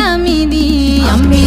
দামি দি আমি